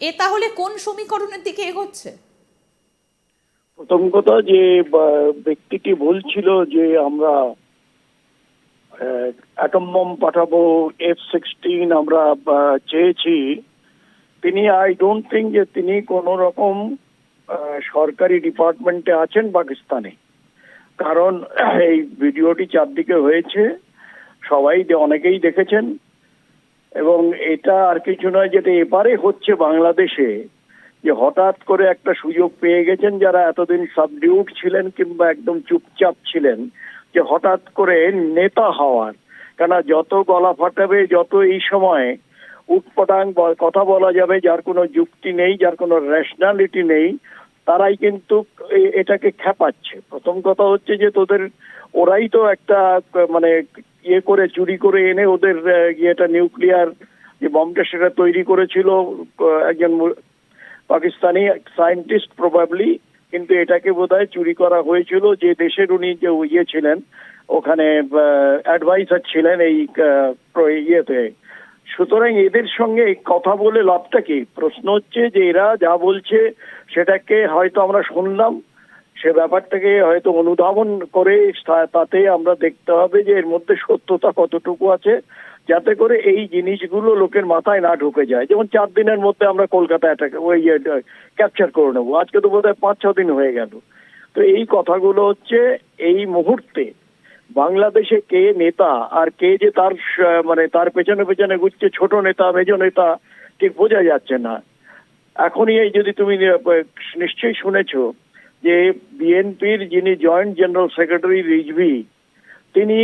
এ তাহলে কোন সমীকরণের দিকে এগোচ্ছে? প্রথম কথা যে ব্যক্তিটি বলছিল যে আমরা অ্যাটম বম পাঠাবো এফ সিক্সটিন আমরা চেয়েছি। তিনি আই ডোন্ট থিঙ্ক যে তিনি কোন রকম সরকারি ডিপার্টমেন্টে আছেন পাকিস্তানে। কারণ, এই ভিডিওটি চারদিকে হয়েছে। সবাই অনেকেই দেখেছেন। এবং এটা আর কিছু নয় যেটা এবারে হচ্ছে বাংলাদেশে, যে হঠাৎ করে একটা সুযোগ পেয়ে গেছেন যারা এতদিন সাবডিউট ছিলেন কিংবা একদম চুপচাপ ছিলেন, যে হঠাৎ করে নেতা হওয়ার। কেন যত গলা ফাটাবে, যত এই সময় উটপটাং কথা বলা যাবে, যার কোনো যুক্তি নেই, যার কোনো রেশনালিটি নেই, তারাই কিন্তু এটাকে খেপাচ্ছে প্রথম কথা হচ্ছে যে তোদের, ওরাই তো একটা মানে ইয়ে করে, চুরি করে এনে ওদের ইয়েটা নিউক্লিয়ার যে বমটা সেটা তৈরি করেছিল একজন পাকিস্তানি সায়েন্টিস্ট প্রবাবলি কিন্তু এটাকে বোধহয় চুরি করা হয়েছিল যে দেশের উনি যে ইয়ে ছিলেন, ওখানে অ্যাডভাইসার ছিলেন এই ইয়েতে। সুতরাং এদের সঙ্গে কথা বলে লাভটা কি? প্রশ্ন হচ্ছে যে এরা যা বলছে সেটাকে হয়তো আমরা শুনলাম সে ব্যাপারটাকে হয়তো অনুধাবন করে তাতে আমরা দেখতে হবে যে এর মধ্যে সত্যতা কতটুকু আছে, যাতে করে এই জিনিসগুলো লোকের মাথায় না ঢুকে যায়। যেমন চার দিনের মধ্যে আমরা কলকাতা অ্যাটাক ওই ক্যাপচার করে নেব। আজকে তো বোধহয় পাঁচ ছ দিন হয়ে গেল। তো এই কথাগুলো হচ্ছে, এই মুহূর্তে বাংলাদেশে কে নেতা আর কে যে তার মানে তার পেছনে পেছনে ঘুরছে, ছোট নেতা, মেজ নেতা, ঠিক বোঝা যাচ্ছে না। এখনই এই যদি তুমি নিশ্চয়ই শুনেছো যে বিএনপির যিনি জয়েন্ট জেনারেল সেক্রেটারি রিজভি, তিনি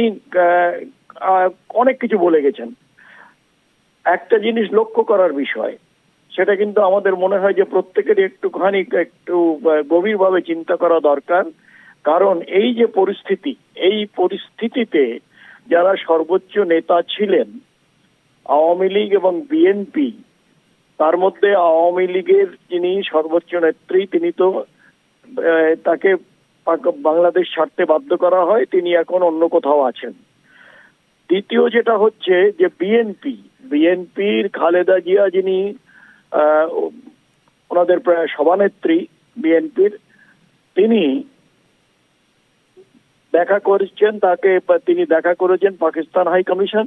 অনেক কিছু বলে গেছেন। একটা জিনিস লক্ষ্য করার বিষয়, সেটা কিন্তু আমাদের মনে হয় যে প্রত্যেকের একটুখানি, একটু গভীরভাবে চিন্তা করা দরকার। কারণ এই যে পরিস্থিতি, এই পরিস্থিতিতে যারা সর্বোচ্চ নেতা ছিলেন, আওয়ামী লীগ এবং বিএনপি, তার মধ্যে আওয়ামী লীগের যিনি সর্বোচ্চ নেত্রী, তিনি তো তাকে বাংলাদেশ ছাড়তে বাধ্য করা হয় তিনি এখন অন্য কোথাও আছেন। দ্বিতীয় যেটা হচ্ছে যে বিএনপি বিএনপির খালেদা জিয়া যিনি ওনাদের প্রায় সভানেত্রী বিএনপির তিনি দেখা করেছেন তাকে তিনি দেখা করেছেন পাকিস্তান হাই কমিশন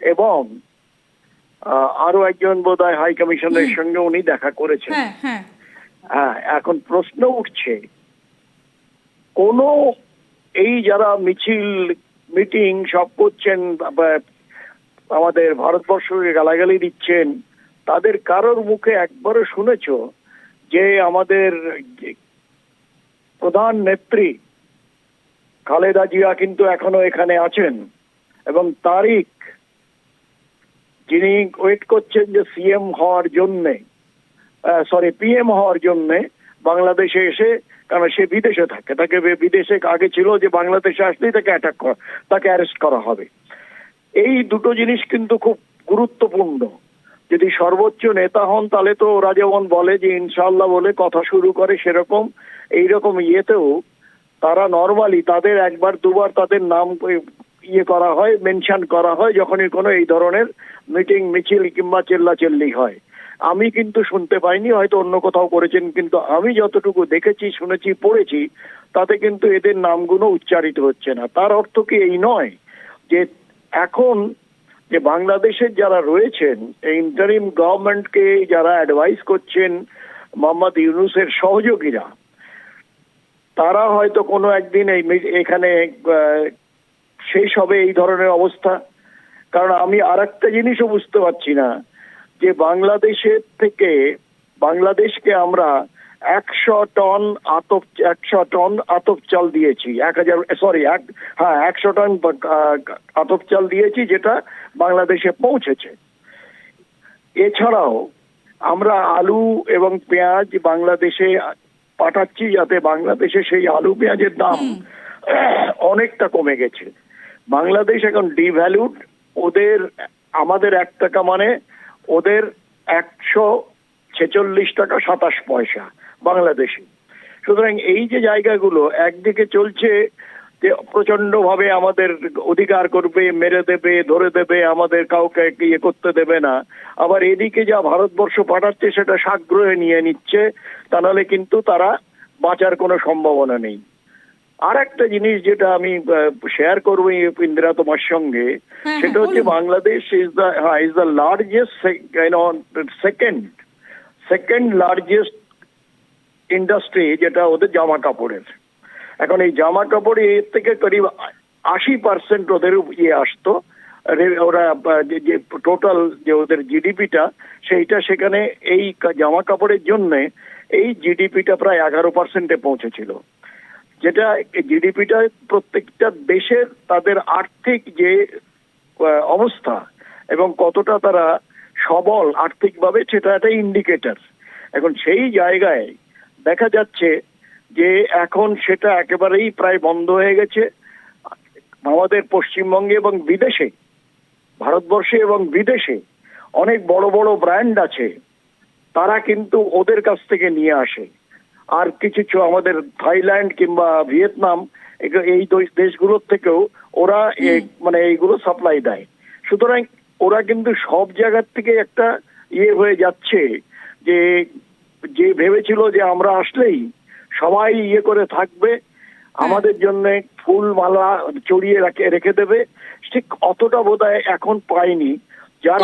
এবং আরও একজন বোধ হয় হাই কমিশনের সঙ্গে উনি দেখা করেছেন। হ্যাঁ হ্যাঁ। এখন প্রশ্ন উঠছে, কোন এই যারা মিছিল, মিটিং সব করছেন আমাদের ভারতবর্ষকে গালাগালি দিচ্ছেন, তাদের কারোর মুখে একবারও শুনেছ যে আমাদের প্রধান নেত্রী খালেদা জিয়া কিন্তু এখনও এখানে আছেন? এবং তারিক যিনি ওয়েট করছেন যে সিএম হওয়ার জন্যে সরি পিএম হওয়ার জন্যে বাংলাদেশে এসে, কারণ সে বিদেশে থাকে, তাকে বিদেশে আগে ছিল যে বাংলাদেশে আসলেই তাকে অ্যাটাক করা, তাকে অ্যারেস্ট করা হবে। এই দুটো জিনিস কিন্তু খুব গুরুত্বপূর্ণ। যদি সর্বোচ্চ নেতা হন, তাহলে তো ওরা যেমন বলে যে ইনশাল্লাহ বলে কথা শুরু করে সেরকম। এইরকম ইয়েতেও তারা নর্মালি তাদের একবার, দুবার তাদের নাম ইয়ে করা হয় মেনশন করা হয়, যখনই কোনো এই ধরনের মিটিং মিছিল কিংবা চেল্লাচেল্লি হয়। আমি কিন্তু শুনতে পাইনি, হয়তো অন্য কোথাও করেছেন, কিন্তু আমি যতটুকু দেখেছি, শুনেছি, পড়েছি, তাতে কিন্তু এদের নামগুলো উচ্চারিত হচ্ছে না। তার অর্থ কি এই নয় যে এখন যে বাংলাদেশের যারা রয়েছেন, এই ইন্টারিম গভর্নমেন্টকে যারা অ্যাডভাইস করছেন মোহাম্মদ ইউনুসের সহযোগীরা, তারা হয়তো কোনো একদিন এই এখানে শেষ হবে এই ধরনের অবস্থা। কারণ আমি আর একটা জিনিসও বুঝতে পারছি না যে বাংলাদেশের থেকে বাংলাদেশকে আমরা একশো টন আতপ একশো টন আতপ চাল দিয়েছি এক হাজার সরি এক হ্যাঁ একশো টন আতপ চাল দিয়েছি যেটা বাংলাদেশে পৌঁছেছে। এছাড়াও আমরা আলু এবং পেঁয়াজ বাংলাদেশে পাঠাচ্ছি যাতে বাংলাদেশে সেই আলু পেঁয়াজের দাম অনেকটা কমে গেছে। বাংলাদেশ এখন ডিভ্যালুড ওদের আমাদের এক টাকা মানে ওদের একশো ছেচল্লিশ টাকা সাতাশ পয়সা বাংলাদেশে। সুতরাং এই যে জায়গাগুলো একদিকে চলছে যে প্রচণ্ড ভাবে আমাদের অধিকার করবে, মেরে দেবে, ধরে দেবে, আমাদের কাউকে ইয়ে করতে দেবে না, আবার এদিকে যা ভারতবর্ষ পাঠাচ্ছে সেটা সাগ্রহে নিয়ে নিচ্ছে, তা নাহলে কিন্তু তারা বাঁচার কোনো সম্ভাবনা নেই। আর একটা জিনিস যেটা আমি শেয়ার করব ইন্দিরা তোমার সঙ্গে হ্যাঁ, সেটা হচ্ছে বাংলাদেশ ইজ দ্য হ্যাঁ is the largest second second largest industry যেটা ওদের জামা কাপড়ের। এখন এই জামা কাপড় এর থেকে করিব আশি পার্সেন্ট ওদের ইয়ে আসতো ওরা যে- যে টোটাল যে ওদের জিডিপিটা সেইটা সেখানে এই জামা কাপড়ের জন্যে এই জিডিপিটা প্রায় এগারো পার্সেন্টে পৌঁছেছিল। যেটা জিডিপিটা প্রত্যেকটা দেশের তাদের আর্থিক যে অবস্থা এবং কতটা তারা সবল আর্থিকভাবে সেটা একটা ইন্ডিকেটার এখন সেই জায়গায় দেখা যাচ্ছে যে এখন সেটা একেবারেই প্রায় বন্ধ হয়ে গেছে। আমাদের পশ্চিমবঙ্গে এবং বিদেশে, ভারতবর্ষে এবং বিদেশে অনেক বড় বড় ব্র্যান্ড আছে, তারা কিন্তু ওদের কাছ থেকে নিয়ে আসে। আর কিছু কিছু আমাদের থাইল্যান্ড কিংবা ভিয়েতনাম এই দেশগুলোর থেকেও ওরা এ- মানে এইগুলো সাপ্লাই দেয়। সুতরাং ওরা কিন্তু সব জায়গার থেকে একটা ইয়ে হয়ে যাচ্ছে যে যে ভেবেছিল যে আমরা আসলেই সবাই ইয়ে করে থাকবে আমাদের জন্য ফুল মালা চড়িয়ে রাখে রেখে দেবে। ঠিক অতটা বোধহয় এখন পাইনি।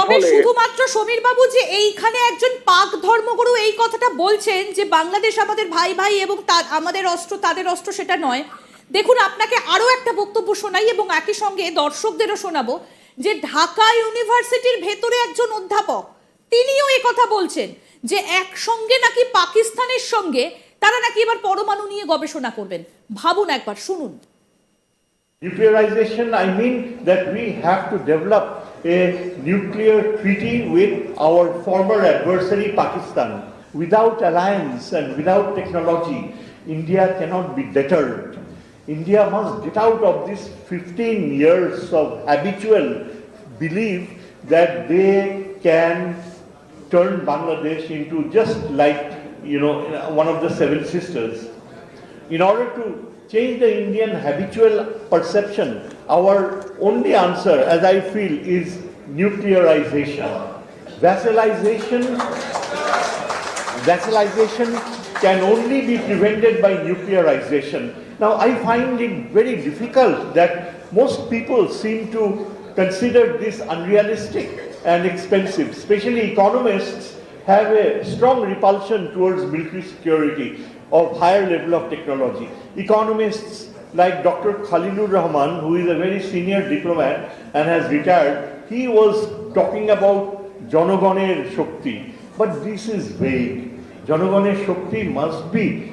তবে শুধুমাত্র সমীর বাবু যে এইখানে একজন পাক ধর্মগুরু এই কথাটা বলছেন যে বাংলাদেশ আমাদের ভাই ভাই এবং আমাদের অস্ত্র তাদের অস্ত্র সেটা নয়। দেখুন আপনাকে আরও একটা বক্তব্য শোনাই এবং একই সঙ্গে দর্শকদেরও শোনাবো যে ঢাকা ইউনিভার্সিটির ভেতরে একজন অধ্যাপক তিনিও এই কথা বলছেন যে একসঙ্গে নাকি পাকিস্তানের সঙ্গে তারা নাকি এবার পরমাণু নিয়ে গবেষণা করবেন। ভাবুন একবার শুনুন। Nuclearization, I mean that we have to develop a nuclear treaty with our former adversary Pakistan. Without alliance and without technology, India cannot be deterred. India must get out of this 15 years of habitual belief that they can turn Bangladesh into just like, you know, one of the seven sisters. In order to change the Indian habitual perception, our only answer, as I feel, is nuclearization. Vassalization, vassalization can only be prevented by nuclearization. Now, I find it very difficult that most people seem to consider this unrealistic and expensive, especially economists have a strong repulsion towards military security of higher level of technology. Economists like Dr. Khalilur Rahman, who is a very senior diplomat and has retired, he was talking about Janagoner Shakti. But this is vague. Janagoner Shakti must be